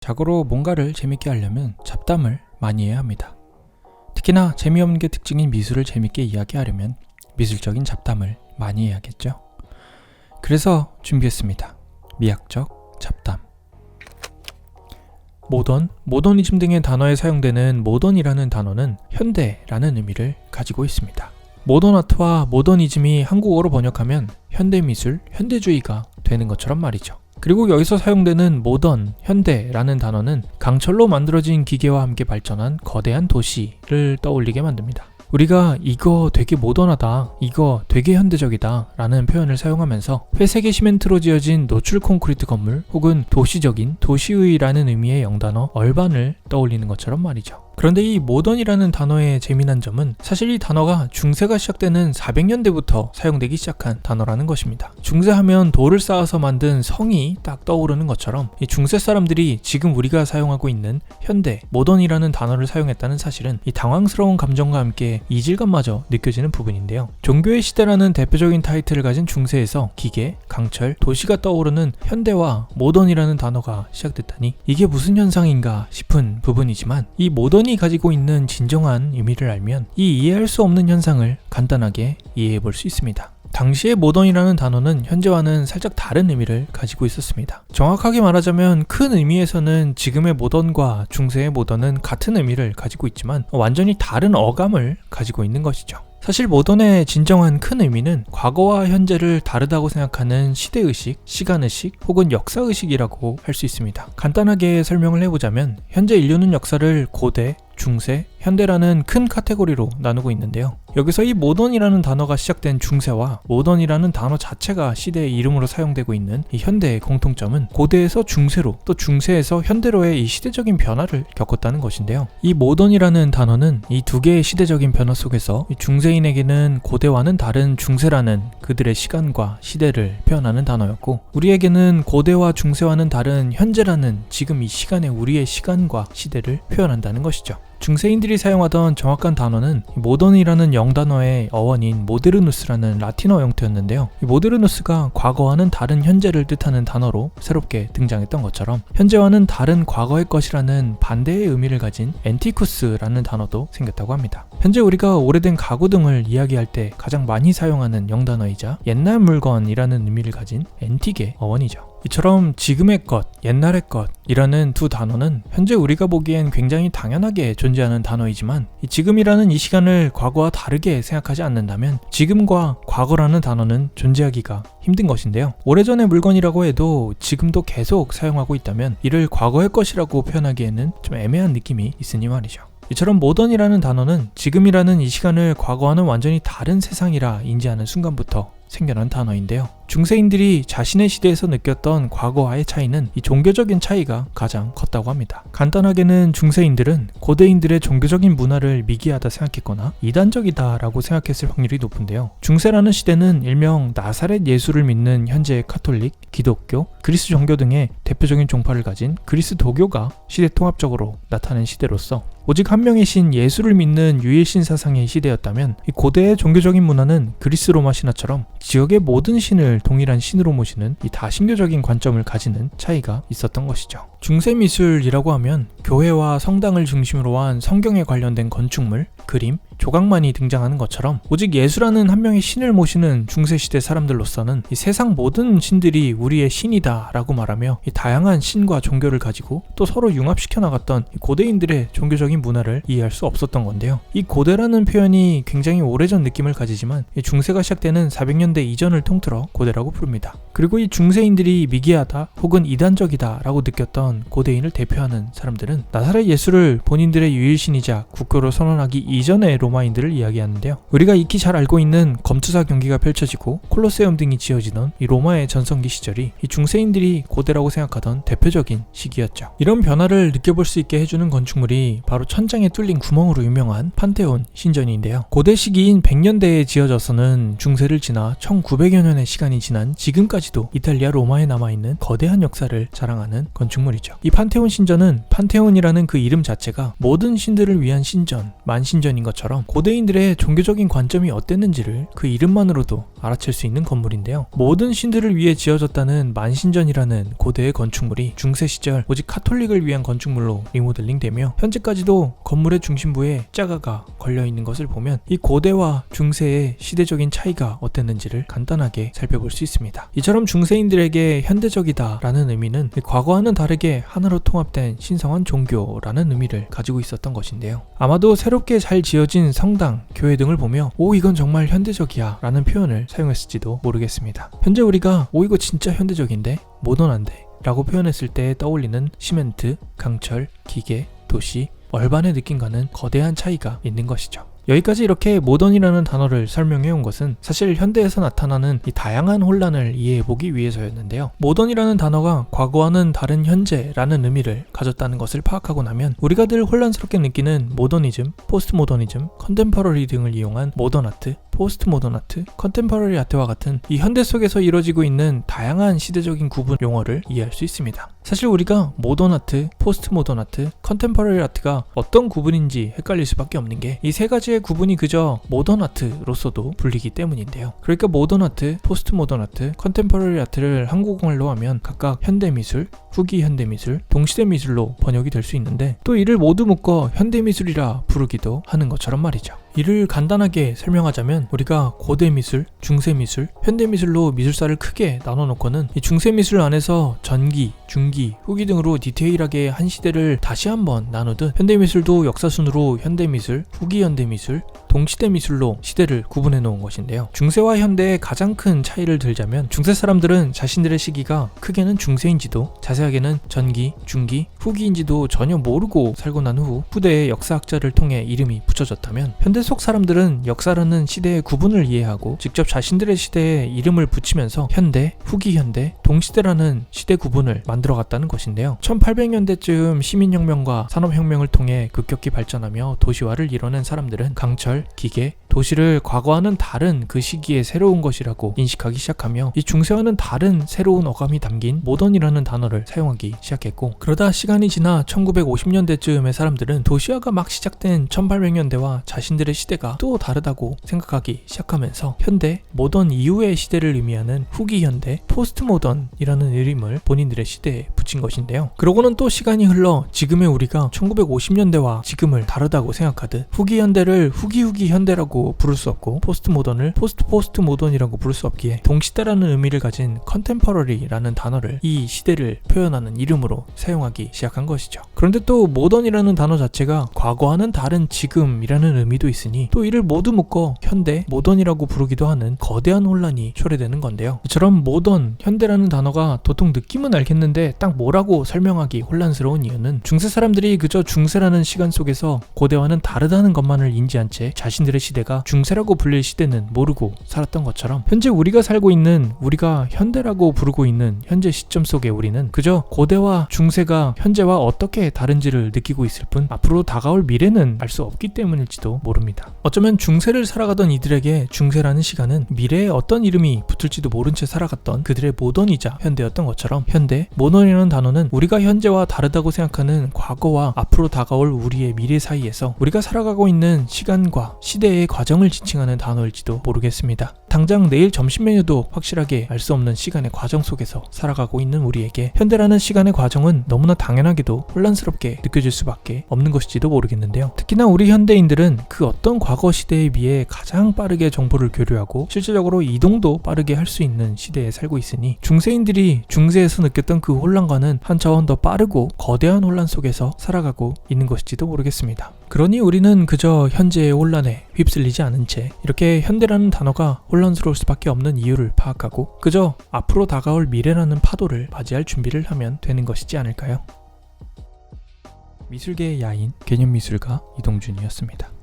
자고로 뭔가를 재밌게 하려면 잡담을 많이 해야 합니다. 특히나 재미없는 게 특징인 미술을 재밌게 이야기하려면 미술적인 잡담을 많이 해야겠죠. 그래서 준비했습니다. 미학적 잡담. 모던, 모더니즘 등의 단어에 사용되는 모던이라는 단어는 현대라는 의미를 가지고 있습니다. 모던 아트와 모더니즘이 한국어로 번역하면 현대미술, 현대주의가 되는 것처럼 말이죠. 그리고 여기서 사용되는 모던, 현대라는 단어는 강철로 만들어진 기계와 함께 발전한 거대한 도시를 떠올리게 만듭니다. 우리가 이거 되게 모던하다, 이거 되게 현대적이다 라는 표현을 사용하면서 회색의 시멘트로 지어진 노출 콘크리트 건물 혹은 도시적인 도시의라는 의미의 영단어 얼반을 떠올리는 것처럼 말이죠. 그런데 이 모던이라는 단어의 재미난 점은 사실 이 단어가 중세가 시작되는 400년대부터 사용되기 시작한 단어라는 것입니다. 중세하면 돌을 쌓아서 만든 성이 딱 떠오르는 것처럼 이 중세 사람들이 지금 우리가 사용하고 있는 현대, 모던이라는 단어를 사용했다는 사실은 이 당황스러운 감정과 함께 이질감마저 느껴지는 부분인데요. 종교의 시대라는 대표적인 타이틀을 가진 중세에서 기계, 강철, 도시가 떠오르는 현대와 모던이라는 단어가 시작됐다니 이게 무슨 현상인가 싶은 부분이지만 이 모던이 가지고 있는 진정한 의미를 알면 이 이해할 수 없는 현상을 간단하게 이해해 볼 수 있습니다. 당시의 모던이라는 단어는 현재와는 살짝 다른 의미를 가지고 있었습니다. 정확하게 말하자면 큰 의미에서는 지금의 모던과 중세의 모던은 같은 의미를 가지고 있지만 완전히 다른 어감을 가지고 있는 것이죠. 사실 모던의 진정한 큰 의미는 과거와 현재를 다르다고 생각하는 시대의식, 시간의식 혹은 역사의식이라고 할 수 있습니다. 간단하게 설명을 해보자면 현재 인류는 역사를 고대, 중세, 현대라는 큰 카테고리로 나누고 있는데요. 여기서 이 모던이라는 단어가 시작된 중세와 모던이라는 단어 자체가 시대의 이름으로 사용되고 있는 이 현대의 공통점은 고대에서 중세로 또 중세에서 현대로의 이 시대적인 변화를 겪었다는 것인데요. 이 모던이라는 단어는 이 두 개의 시대적인 변화 속에서 중세인에게는 고대와는 다른 중세라는 그들의 시간과 시대를 표현하는 단어였고 우리에게는 고대와 중세와는 다른 현재라는 지금 이 시간의 우리의 시간과 시대를 표현한다는 것이죠. 중세인들이 사용하던 정확한 단어는 모던이라는 영단어의 어원인 모데르누스라는 라틴어 형태였는데요. 이 모데르누스가 과거와는 다른 현재를 뜻하는 단어로 새롭게 등장했던 것처럼 현재와는 다른 과거의 것이라는 반대의 의미를 가진 엔티쿠스라는 단어도 생겼다고 합니다. 현재 우리가 오래된 가구 등을 이야기할 때 가장 많이 사용하는 영단어이자 옛날 물건이라는 의미를 가진 엔틱의 어원이죠. 이처럼 지금의 것, 옛날의 것이라는 두 단어는 현재 우리가 보기엔 굉장히 당연하게 존재하는 단어이지만 이 지금이라는 이 시간을 과거와 다르게 생각하지 않는다면 지금과 과거라는 단어는 존재하기가 힘든 것인데요. 오래전의 물건이라고 해도 지금도 계속 사용하고 있다면 이를 과거의 것이라고 표현하기에는 좀 애매한 느낌이 있으니 말이죠. 이처럼 모던이라는 단어는 지금이라는 이 시간을 과거와는 완전히 다른 세상이라 인지하는 순간부터 생겨난 단어인데요. 중세인들이 자신의 시대에서 느꼈던 과거와의 차이는 이 종교적인 차이가 가장 컸다고 합니다. 간단하게는 중세인들은 고대인들의 종교적인 문화를 미개하다 생각했거나 이단적이다라고 생각했을 확률이 높은데요. 중세라는 시대는 일명 나사렛 예수를 믿는 현재의 카톨릭, 기독교, 그리스 종교 등의 대표적인 종파를 가진 그리스 도교가 시대 통합적으로 나타낸 시대로서 오직 한 명의 신 예수를 믿는 유일신 사상의 시대였다면 이 고대의 종교적인 문화는 그리스 로마 신화처럼 지역의 모든 신을 동일한 신으로 모시는 이 다신교적인 관점을 가지는 차이가 있었던 것이죠. 중세 미술이라고 하면 교회와 성당을 중심으로 한 성경에 관련된 건축물, 그림, 조각만이 등장하는 것처럼 오직 예수라는 한 명의 신을 모시는 중세시대 사람들로서는 이 세상 모든 신들이 우리의 신이다 라고 말하며 이 다양한 신과 종교를 가지고 또 서로 융합시켜 나갔던 고대인들의 종교적인 문화를 이해할 수 없었던 건데요. 이 고대라는 표현이 굉장히 오래전 느낌을 가지지만 중세가 시작되는 400년 대 이전을 통틀어 고대라고 부릅니다. 그리고 이 중세인들이 미개하다 혹은 이단적이다 라고 느꼈던 고대인을 대표하는 사람들은 나사렛 예수를 본인들의 유일신이자 국교로 선언하기 이전의 로마인들을 이야기하는데요. 우리가 익히 잘 알고 있는 검투사 경기가 펼쳐지고 콜로세움 등이 지어지던 이 로마의 전성기 시절이 이 중세인들이 고대라고 생각하던 대표적인 시기였죠. 이런 변화를 느껴볼 수 있게 해주는 건축물이 바로 천장에 뚫린 구멍으로 유명한 판테온 신전인데요. 고대 시기인 100년대에 지어져서는 중세를 지나 1900여 년의 시간이 지난 지금까지도 이탈리아 로마에 남아있는 거대한 역사를 자랑하는 건축물이죠. 이 판테온 신전은 판테온이라는 그 이름 자체가 모든 신들을 위한 신전, 만신 만신전인 것처럼 고대인들의 종교적인 관점이 어땠는지를 그 이름만으로도 알아챌 수 있는 건물인데요. 모든 신들을 위해 지어졌다는 만신전이라는 고대의 건축물이 중세 시절 오직 카톨릭을 위한 건축물로 리모델링되며 현재까지도 건물의 중심부에 자가가 걸려 있는 것을 보면 이 고대와 중세의 시대적인 차이가 어땠 는지를 간단하게 살펴볼 수 있습니다. 이처럼 중세인들에게 현대적이다 라는 의미는 과거와는 다르게 하나로 통합된 신성한 종교라는 의미를 가지고 있었던 것인데요. 아마도 새롭게 잘 지어진 성당, 교회 등을 보며 오 이건 정말 현대적이야 라는 표현을 사용했을지도 모르겠습니다. 현재 우리가 오 이거 진짜 현대적인데 모던한데 라고 표현했을 때 떠올리는 시멘트, 강철, 기계, 도시, 얼반의 느낌과는 거대한 차이가 있는 것이죠. 여기까지 이렇게 모던이라는 단어를 설명해 온 것은 사실 현대에서 나타나는 이 다양한 혼란을 이해해 보기 위해서였는데요. 모던이라는 단어가 과거와는 다른 현재라는 의미를 가졌다는 것을 파악하고 나면 우리가 늘 혼란스럽게 느끼는 모더니즘, 포스트 모더니즘, 컨템퍼러리 등을 이용한 모던 아트, 포스트 모던 아트, 컨템퍼러리 아트와 같은 이 현대 속에서 이루어지고 있는 다양한 시대적인 구분 용어를 이해할 수 있습니다. 사실 우리가 모던 아트, 포스트 모던 아트, 컨템퍼러리 아트가 어떤 구분인지 헷갈릴 수밖에 없는 게 이 세 가지의 구분이 그저 모던 아트로서도 불리기 때문인데요. 그러니까 모던 아트, 포스트 모던 아트, 컨템퍼러리 아트를 한국말로 하면 각각 현대 미술, 후기 현대 미술, 동시대 미술로 번역이 될 수 있는데 또 이를 모두 묶어 현대 미술이라 부르기도 하는 것처럼 말이죠. 이를 간단하게 설명하자면 우리가 고대 미술, 중세 미술, 현대 미술로 미술사를 크게 나눠 놓고는 이 중세 미술 안에서 전기, 중기, 후기 등으로 디테일하게 한 시대를 다시 한번 나누듯 현대 미술도 역사순으로 현대 미술, 후기 현대 미술, 동시대 미술로 시대를 구분해 놓은 것인데요. 중세와 현대의 가장 큰 차이를 들자면 중세 사람들은 자신들의 시기가 크게는 중세인지도 자세하게는 전기, 중기, 후기인지도 전혀 모르고 살고 난 후 후대의 역사학자를 통해 이름이 붙여졌다면 현대 속 사람들은 역사라는 시대의 구분을 이해하고 직접 자신들의 시대에 이름을 붙이면서 현대, 후기 현대, 동시대라는 시대 구분을 만들어 갔다는 것인데요. 1800년대쯤 시민혁명과 산업혁명을 통해 급격히 발전하며 도시화를 이뤄낸 사람들은 강철, 기계, 도시를 과거와는 다른 그 시기에 새로운 것이라고 인식하기 시작하며 이 중세와는 다른 새로운 어감이 담긴 모던이라는 단어를 사용하기 시작했고 그러다 시간이 지나 1950년대쯤의 사람들은 도시화가 막 시작된 1800년대와 자신들의 시대가 또 다르다고 생각하기 시작하면서 현대, 모던 이후의 시대를 의미하는 후기 현대, 포스트 모던이라는 이름을 본인들의 시대에 붙인 것인데요. 그러고는 또 시간이 흘러 지금의 우리가 1950년대와 지금을 다르다고 생각하듯 후기 현대를 후기 후기 현대라고 부를 수 없고 포스트 모던을 포스트 포스트 모던이라고 부를 수 없기에 동시대라는 의미를 가진 컨템퍼러리라는 단어를 이 시대를 표현하는 이름으로 사용하기 시작한 것이죠. 그런데 또 모던이라는 단어 자체가 과거와는 다른 지금이라는 의미도 있으니 또 이를 모두 묶어 현대, 모던이라고 부르기도 하는 거대한 혼란이 초래되는 건데요. 이처럼 모던, 현대라는 단어가 도통 느낌은 알겠는데 딱 뭐라고 설명하기 혼란스러운 이유는 중세 사람들이 그저 중세라는 시간 속에서 고대와는 다르다는 것만을 인지한 채 자신들의 시대가 중세라고 불릴 시대는 모르고 살았던 것처럼 현재 우리가 살고 있는 우리가 현대라고 부르고 있는 현재 시점 속에 우리는 그저 고대와 중세가 현재와 어떻게 다른지를 느끼고 있을 뿐 앞으로 다가올 미래는 알 수 없기 때문일지도 모릅니다. 어쩌면 중세를 살아가던 이들에게 중세라는 시간은 미래에 어떤 이름이 붙을지도 모른 채 살아갔던 그들의 모던이자 현대였던 것처럼 현대, 모던이라는 단어는 우리가 현재와 다르다고 생각하는 과거와 앞으로 다가올 우리의 미래 사이에서 우리가 살아가고 있는 시간과 시대의 과 정을 지칭하는 단어일지도 모르겠습니다. 당장 내일 점심 메뉴도 확실하게 알 수 없는 시간의 과정 속에서 살아가고 있는 우리에게 현대라는 시간의 과정은 너무나 당연하게도 혼란스럽게 느껴질 수밖에 없는 것일지도 모르겠는데요. 특히나 우리 현대인들은 그 어떤 과거 시대에 비해 가장 빠르게 정보를 교류하고 실질적으로 이동도 빠르게 할 수 있는 시대에 살고 있으니 중세인들이 중세에서 느꼈던 그 혼란과는 한 차원 더 빠르고 거대한 혼란 속에서 살아가고 있는 것일지도 모르겠습니다. 그러니 우리는 그저 현재의 혼란에 휩쓸리지 않은 채 이렇게 현대라는 단어가 혼란스러울 수밖에 없는 이유를 파악하고 그저 앞으로 다가올 미래라는 파도를 맞이할 준비를 하면 되는 것이지 않을까요? 미술계의 야인 개념미술가 이동준이었습니다.